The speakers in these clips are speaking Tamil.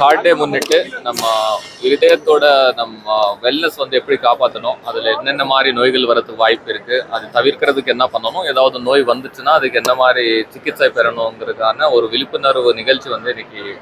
ஹார்ட் டே முன்னிட்டு நம்ம இருதயத்தோட நம்ம வெல்னஸ் வந்து எப்படி காப்பாற்றணும் அதில் என்னென்ன மாதிரி நோய்கள் வரதுக்கு வாய்ப்பு இருக்கு? அது தவிர்க்கிறதுக்கு என்ன பண்ணணும்? ஏதாவது நோய் வந்துச்சுன்னா அதுக்கு என்ன மாதிரி சிகிச்சை பெறணுங்கிறதுக்கான ஒரு விழிப்புணர்வு நிகழ்ச்சி வந்து இன்னைக்கு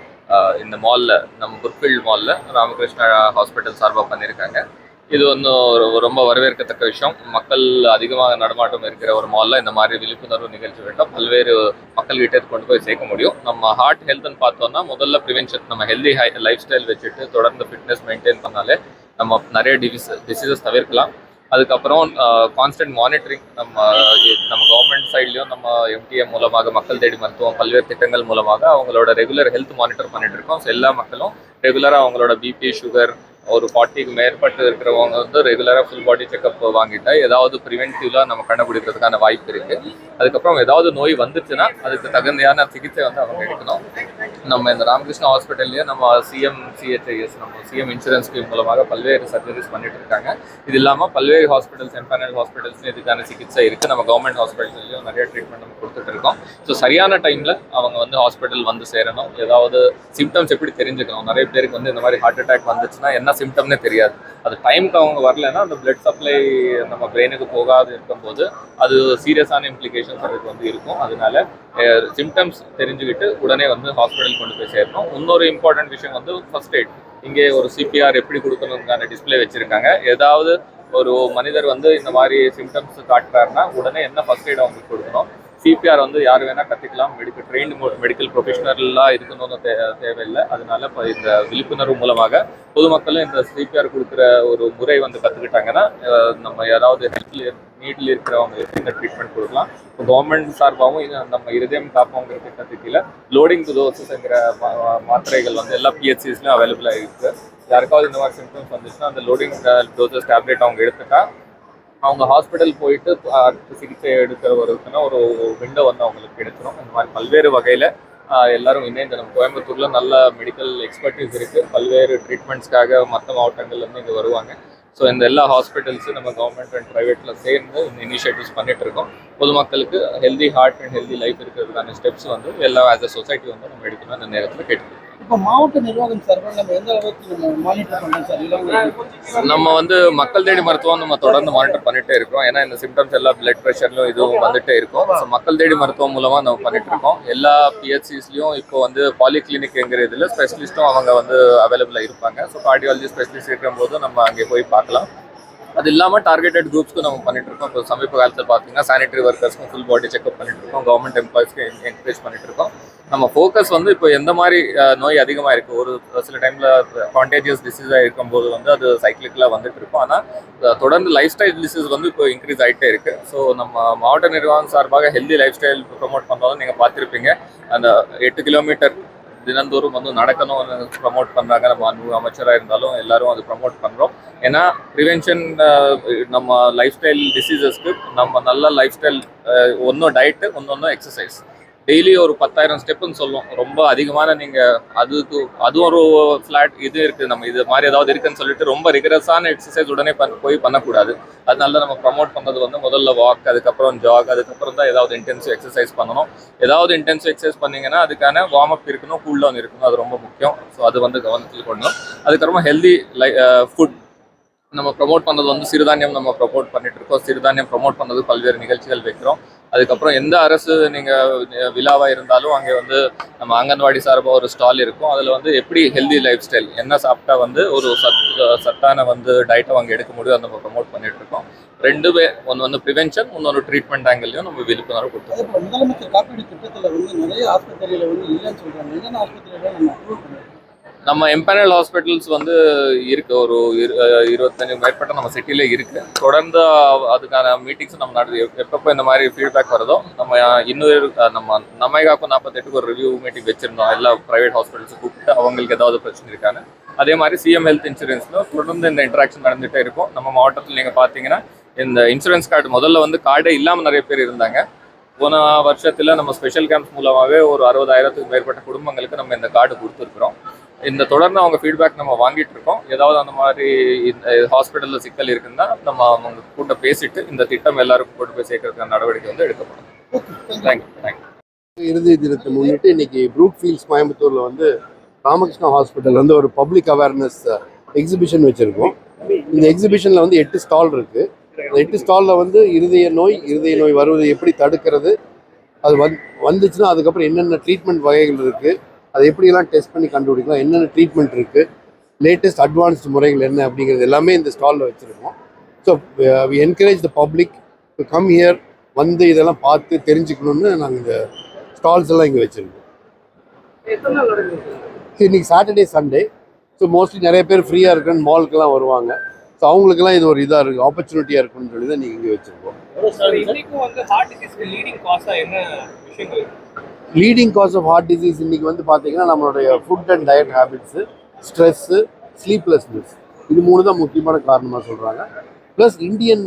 இந்த மால்ல நம்ம புர்ஃபீல்ட் மால்ல ராமகிருஷ்ணா ஹாஸ்பிட்டல் சார்பாக பண்ணியிருக்காங்க. இது வந்து ஒரு- ரொம்ப வரவேற்கத்தக்க விஷயம். மக்கள் அதிகமாக நடமாட்டம் இருக்கிற ஒரு மால்ல இந்த மாதிரி விழிப்புணர்வு நிகழ்ச்சி வேண்டாம். பல்வேறு மக்கள்கிட்ட இது கொண்டு போய் சேர்க்க முடியும். நம்ம ஹார்ட் ஹெல்த்னு பார்த்தோம்னா முதல்ல ப்ரிவென்ஷன் நம்ம ஹெல்தி ஹை லைஃப் ஸ்டைல் வச்சுட்டு தொடர்ந்து ஃபிட்னஸ் மெயின்டைன் பண்ணாலே நம்ம நிறைய டிசீஸ் டிசீசஸ் தவிர்க்கலாம். அதுக்கப்புறம் கான்ஸ்டன்ட் மானிட்டரிங் நம்ம நம்ம கவர்மெண்ட் சைட்லயும் நம்ம எம்டிஎம் மூலமாக மக்கள் தேடி மருத்துவம் பல்வேறு திட்டங்கள் மூலமாக அவங்களோட ரெகுலர் ஹெல்த் மானிட்டர் பண்ணிட்டு இருக்கோம். ஸோ எல்லா மக்களும் ரெகுலராக அவங்களோட பிபி சுகர் ஒரு ஃபார்ட்டிக்கு மேற்பட்டு இருக்கிறவங்க வந்து ரெகுலராக ஃபுல் பாடி செக்அப் வாங்கிட்டா ஏதாவது ப்ரிவென்டிவ்லாம் நம்ம கண்டுபிடிக்கிறதுக்கான வாய்ப்பு இருக்குது அதுக்கப்புறம் ஏதாவது நோய் வந்துச்சுன்னா அதுக்கு தகுந்தையான சிகிச்சை வந்து அவங்க எடுக்கணும். நம்ம இந்த ராமகிருஷ்ணா ஹாஸ்பிட்டல்லையே நம்ம சிஎம் சிஹெச்ஐஎஸ் நம்ம சிஎம் இன்சூரன்ஸ் ஸ்கீம் மூலமாக பல்வேறு சர்ஜரிஸ் பண்ணிட்டு இருக்காங்க. இது இல்லாமல் பல்வேறு ஹாஸ்பிட்டல்ஸ் எம்பேனல் ஹாஸ்பிட்டல்ஸ்லையும் இதுக்கான சிகிச்சை இருக்குது நம்ம கவர்மெண்ட் ஹாஸ்பிட்டல்லையும் நிறைய ட்ரீட்மெண்ட் நம்ம கொடுத்துட்டு இருக்கோம். ஸோ சரியான டைமில் அவங்க வந்து ஹாஸ்பிட்டல் வந்து சேரணும். ஏதாவது சிம்டம்ஸ் எப்படி தெரிஞ்சுக்கணும் நிறைய பேருக்கு வந்து இந்த மாதிரி ஹார்ட் அட்டாக் வந்துச்சுன்னா என்ன சிம்டம்னே தெரியாது. அது டைம்க்கு அவங்க வரலைன்னா அந்த பிளட் சப்ளை நம்ம பிரெயினுக்கு போகாது இருக்கும்போது அது சீரியஸான இம்ப்ளிகேஷன்ஸ் அதுக்கு வந்து இருக்கும். அதனால சிம்டம்ஸ் தெரிஞ்சுக்கிட்டு உடனே வந்து ஹாஸ்பிட்டல் கொண்டு போய் சேர்க்கணும். இன்னொரு இம்பார்ட்டன்ட் விஷயம் வந்து ஃபர்ஸ்ட் எய்ட் இங்கே ஒரு சிபிஆர் எப்படி கொடுக்கணுங்கான டிஸ்ப்ளே வச்சுருக்காங்க. ஏதாவது ஒரு மனிதர் வந்து இந்த மாதிரி சிம்டம்ஸ் காட்டுறாருன்னா உடனே என்ன ஃபர்ஸ்ட் எய்ட் அவங்களுக்கு கொடுக்கணும்? சிபிஆர் வந்து யார் வேணால் கற்றுக்கலாம் மெடிக்கல் ட்ரெயின்டு மெடிக்கல் ப்ரொஃபஷனல்லாம் இருக்கணும்னு தே தேவையில்லை. அதனால இப்போ இந்த விழிப்புணர்வு மூலமாக பொதுமக்களும் இந்த சிபிஆர் கொடுக்குற ஒரு முறை வந்து கற்றுக்கிட்டாங்கன்னா நம்ம யாராவது ஹெல்த்தில் நீட்டில் இருக்கிறவங்க இந்த ட்ரீட்மெண்ட் கொடுக்கலாம். இப்போ கவர்மெண்ட் சார்பாகவும் இது நம்ம இருதயம் காப்போங்கிற திட்டத்துக்கில் லோடிங் டு டோசஸ்ங்கிற மாத்திரைகள் வந்து எல்லா பிஹெச்சிஸ்லையும் அவைலபிளாக இருக்குது யாருக்காவது இந்த மாதிரி சிம்டம்ஸ் வந்துச்சுன்னா அந்த லோடிங் டோசஸ் டேப்லெட் அவங்க எடுத்துட்டா அவங்க ஹாஸ்பிட்டல் போயிட்டு அடுத்த சிகிச்சை எடுக்கிறவருக்குன்னா ஒரு விண்டோ வந்து அவங்களுக்கு கிடைச்சிரும். இந்த மாதிரி பல்வேறு வகையில் எல்லாரும் இணைந்து நம்ம கோயம்புத்தூரில் நல்ல மெடிக்கல் எக்ஸ்பர்டீஸ் இருக்குது பல்வேறு ட்ரீட்மெண்ட்ஸ்க்காக மற்ற மாவட்டங்கள்லேருந்து இங்கே வருவாங்க. ஸோ இந்த எல்லா ஹாஸ்பிட்டல்ஸும் நம்ம கவர்மெண்ட் அண்ட் ப்ரைவேட்டில் சேர்ந்து இந்த இனிஷியேட்டிவ்ஸ் பண்ணிட்டு இருக்கோம். பொதுமக்களுக்கு healthy heart and healthy life இருக்கிறதுக்கான ஸ்டெப்ஸ் வந்து எல்லாம் ஆஸ் அ சொசைட்டி வந்து நம்ம எடுக்கணும் அந்த நேரத்தில் கேட்டுக்கிறோம் இப்போ மாவட்ட நிர்வாகம் சார்பாக நம்ம எந்த அளவுக்கு நம்ம மானிட்டர் பண்ணுறோம் சார்? நம்ம வந்து மக்கள் தேடி மருத்துவம் நம்ம தொடர்ந்து மானிட்டர் பண்ணிட்டே இருக்கோம் ஏன்னா இந்த சிம்டம்ஸ் எல்லாம் பிளட் ப்ரெஷர்லையும் இதுவும் வந்துட்டே இருக்கும். ஸோ மக்கள் தேடி மருத்துவம் மூலமா நம்ம பண்ணிட்டு இருக்கோம். எல்லா பிஹெச்சிஸ்லையும் இப்போ வந்து பாலிகிளினிக்ங்கிற இதுல ஸ்பெஷலிஸ்ட்டும் அவங்க வந்து அவைலபிளா இருப்பாங்க. ஸோ கார்டியாலஜி ஸ்பெஷலிஸ்ட் இருக்கும்போது நம்ம அங்கே போய் பார்க்கலாம். அது இல்லாமல் டார்கெட்டட் குரூப்ஸ்க்கு நம்ம பண்ணிட்டு இருக்கோம். இப்போ சமீப காலத்தில் பார்த்தீங்கன்னா சானிட்டரி ஒர்க்கர்ஸ்க்கும் ஃபுல் பாடி செக்அப் பண்ணிட்டு இருக்கோம். கவர்மெண்ட் எம்ப்ளாயிஸ்க்கு என்கரேஜ் பண்ணிட்டு இருக்கோம். நம்ம ஃபோக்கஸ் வந்து இப்போ எந்த மாதிரி நோய் அதிகமாக இருக்கு? ஒரு சில டைமில் கான்டேஜியஸ் டிசீஸாக இருக்கும்போது வந்து அது சைக்கிளிக்கலாக வந்துட்டு இருக்கும். ஆனால் தொடர்ந்து லைஃப் ஸ்டைல் டிசீஸ் வந்து இப்போ இன்க்ரீஸ் ஆகிட்டே இருக்கு. ஸோ நம்ம மாவட்ட நிர்வாகம் சார்பாக ஹெல்தி லைஃப் ஸ்டைல் ப்ரொமோட் பண்ணுறதும் நீங்கள் பார்த்துருப்பீங்க. அந்த எட்டு கிலோமீட்டர் தினந்தோறும் வந்து நடக்கணும்னு ப்ரமோட் பண்றாங்க. நம்ம அன்பு அமைச்சராக இருந்தாலும் எல்லாரும் அது ப்ரமோட் பண்றோம். ஏன்னா ப்ரிவென்ஷன் நம்ம லைஃப் ஸ்டைல் டிசீசஸ்க்கு நம்ம நல்ல லைஃப் ஸ்டைல் ஒன்றும் டயட்டு ஒன்னொன்றும் எக்ஸசைஸ் டெய்லி ஒரு பத்தாயிரம் ஸ்டெப்புன்னு சொல்லும். ரொம்ப அதிகமான நீங்கள் அதுக்கு அது ஒரு ஃப்ளாட் இது இருக்குது நம்ம இது மாதிரி ஏதாவது இருக்குன்னு சொல்லிட்டு ரொம்ப ரிகரஸான எக்ஸசைஸ் உடனே பண்ண- போய் பண்ணக்கூடாது. அதனால நம்ம ப்ரமோட் பண்ணது வந்து முதல்ல வாக் அதுக்கப்புறம் ஜாக் அதுக்கப்புறம் தான் ஏதாவது இன்டென்சிவ் எக்ஸசைஸ் பண்ணணும். ஏதாவது இன்டென்சிவ் எக்ஸசைஸ் பண்ணிங்கன்னா அதுக்கான வார்ம் அப் இருக்கணும் கூல் டவுன் இருக்கணும். அது ரொம்ப முக்கியம். ஸோ அது வந்து கவனத்தில் கொள்ளணும். அதுக்கப்புறமா ஹெல்தி லை ஃபுட் நம்ம ப்ரமோட் பண்ணது வந்து சிறுதானியம் நம்ம ப்ரமோட் பண்ணிட்டு இருக்கோம். சிறுதானியம் ப்ரமோட் பண்ணது பல்வேறு நிகழ்ச்சிகள் வைக்கிறோம். அதுக்கப்புறம் எந்த அரசு நீங்கள் விழாவாக இருந்தாலும் அங்கே வந்து நம்ம அங்கன்வாடி சார்பாக ஒரு ஸ்டால் இருக்கும். அதில் வந்து எப்படி ஹெல்தி லைஃப் ஸ்டைல் என்ன சாப்பிட்டா வந்து ஒரு சத் சத்தான வந்து டயட்டை அங்கே எடுக்க முடியும் அதை நம்ம ப்ரமோட் பண்ணிட்டு இருக்கோம். ரெண்டு பேர் ஒன்று வந்து ப்ரிவென்ஷன் இன்னொரு ட்ரீட்மெண்ட் ஆங்கிலையும் நம்ம விழிப்புணர்வு கொடுத்துருக்கோம். முதலமைச்சர் காப்பீடு திட்டத்தில் வந்து நிறைய ஆஸ்பத்திரியில் வந்து இல்லைன்னு சொல்கிறாங்க என்னென்ன ஆஸ்பத்திரியில் நம்ம அப்ரூவ் நம்ம எம்பேனல் ஹாஸ்பிட்டல்ஸ் வந்து இருக்கு. ஒரு இரு- இருபத்தஞ்சு மேற்பட்ட நம்ம சிட்டியில இருக்கு. தொடர்ந்து அதுக்கான மீட்டிங்ஸ் நம்ம நடந்து எப்பப்போ இந்த மாதிரி ஃபீட்பேக் வருதோ நம்ம இன்னொரு நம்ம நம்மைகாக்கும் நாற்பத்தெட்டுக்கு ஒரு ரிவ்யூ மீட்டிங் வச்சிருந்தோம். எல்லா பிரைவேட் ஹாஸ்பிட்டல்ஸ் கூப்பிட்டு அவங்களுக்கு ஏதாவது பிரச்சனை இருக்கான்னு. அதே மாதிரி சிஎம் ஹெல்த் இன்சூரன்ஸ்ல தொடர்ந்து இந்த இன்ட்ராக்ஷன் நடந்துகிட்டே இருக்கும். நம்ம மாவட்டத்தில் நீங்கள் பார்த்தீங்கன்னா இந்த இன்சூரன்ஸ் கார்டு முதல்ல வந்து கார்டே இல்லாமல் நிறைய பேர் இருந்தாங்க. போன வருஷத்தில் நம்ம ஸ்பெஷல் கேம்ப்ஸ் மூலமாகவே ஒரு அறுபதாயிரத்துக்கு மேற்பட்ட குடும்பங்களுக்கு நம்ம இந்த கார்டு கொடுத்துருக்குறோம். இந்த தொடர்ந்து அவங்க ஃபீட்பேக் நம்ம வாங்கிட்டு இருக்கோம் ஏதாவது அந்த மாதிரி இந்த ஹாஸ்பிட்டலில் சிக்கல் இருக்குன்னா நம்ம அவங்க கூட பேசிட்டு இந்த திட்டம் எல்லாருக்கும் கொண்டு போய் சேர்க்கறதுக்கான நடவடிக்கை வந்து எடுக்கப்படும். தேங்க்யூ தேங்க்யூ இறுதி தினத்தை முன்னிட்டு இன்னைக்கு ப்ரூக் ஃபீல்ட்ஸ் கோயம்புத்தூர்ல வந்து ராமகிருஷ்ணா ஹாஸ்பிட்டல் வந்து ஒரு பப்ளிக் அவேர்னஸ் எக்ஸிபிஷன் வச்சுருக்கோம். இந்த எக்ஸிபிஷனில் வந்து எட்டு ஸ்டால் இருக்குது இந்த எட்டு ஸ்டாலில் வந்து இருதய நோய் இருதய நோய் வருவதை எப்படி தடுக்கிறது அது வந் வந்துச்சுன்னா அதுக்கப்புறம் என்னென்ன ட்ரீட்மெண்ட் வகைகள் இருக்குது அதை எப்படியெல்லாம் டெஸ்ட் பண்ணி கண்டுபிடிக்கலாம் என்னென்ன ட்ரீட்மெண்ட் இருக்குது லேட்டஸ்ட் அட்வான்ஸ்டு முறைகள் என்ன அப்படிங்கிறது எல்லாமே இந்த ஸ்டாலில் வச்சுருக்கோம். So we encourage the public to come here வந்து இதெல்லாம் பார்த்து தெரிஞ்சுக்கணுன்னு நாங்கள் இந்த ஸ்டால்ஸ் எல்லாம் இங்கே வச்சுருக்கோம். இன்னைக்கு சாட்டர்டே சண்டே ஸோ மோஸ்ட்லி நிறைய பேர் ஃப்ரீயாக இருக்குன்னு மாலுக்கெல்லாம் வருவாங்க. ஸோ அவங்களுக்கெல்லாம் இது ஒரு இதாக இருக்குது ஆப்பர்ச்சுனிட்டியாக இருக்குன்னு சொல்லி தான் நீங்கள் இங்கே வச்சுருக்கோம். Leading leading cause of heart disease இன்னைக்கு வந்து பார்த்தீங்கன்னா நம்மளுடைய food and diet habits stress sleeplessness இது மூணு தான் முக்கியமான காரணமாக சொல்கிறாங்க ப்ளஸ் இந்தியன்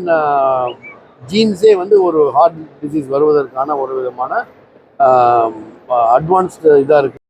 ஜீன்ஸே வந்து ஒரு ஹார்ட் டிசீஸ் வருவதற்கான ஒரு விதமான அட்வான்ஸ்டு இதாக இருக்குது